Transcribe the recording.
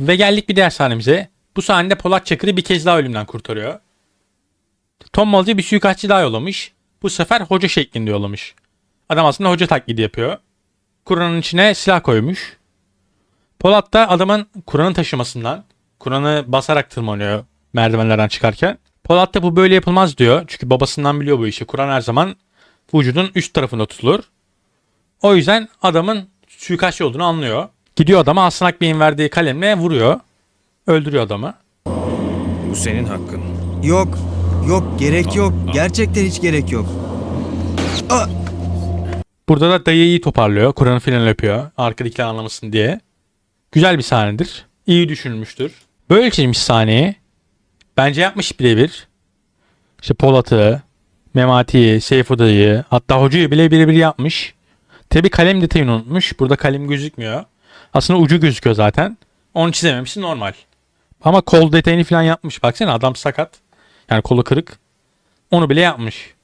Ve geldik bir diğer sahnemize. Bu sahnede Polat Çakır'ı bir kez daha ölümden kurtarıyor. Tom Malıcı bir suikastçı daha yollamış. Bu sefer hoca şeklinde yollamış. Adam aslında hoca taklidi yapıyor. Kur'an'ın içine silah koymuş. Polat da adamın Kur'an'ı taşımasından, Kur'an'ı basarak tırmanıyor merdivenlerden çıkarken. Polat da bu böyle yapılmaz diyor. Çünkü babasından biliyor bu işi. Kur'an her zaman vücudun üst tarafında tutulur. O yüzden adamın suikastçı olduğunu anlıyor. Gidiyor adama Hasan Akbey'in verdiği kalemle vuruyor. Öldürüyor adamı. Bu senin hakkın. Yok. Yok gerek yok. Gerçekten hiç gerek yok. Burada da dayı iyi toparlıyor. Kur'an'ı filan öpüyor. Arkadakiler anlamasın diye. Güzel bir sahnedir. İyi düşünülmüştür. Böyle çizmiş sahneyi. Bence yapmış birebir. İşte Polat'ı, Memati'yi, Seyfo dayı, hatta hocayı bile birebir yapmış. Tabi kalem detayını unutmuş. Burada kalem gözükmüyor. Aslında ucu gözüküyor zaten. Onu çizememişsin normal. Ama kol detayını falan yapmış. Baksana adam sakat. Yani kolu kırık. Onu bile yapmış.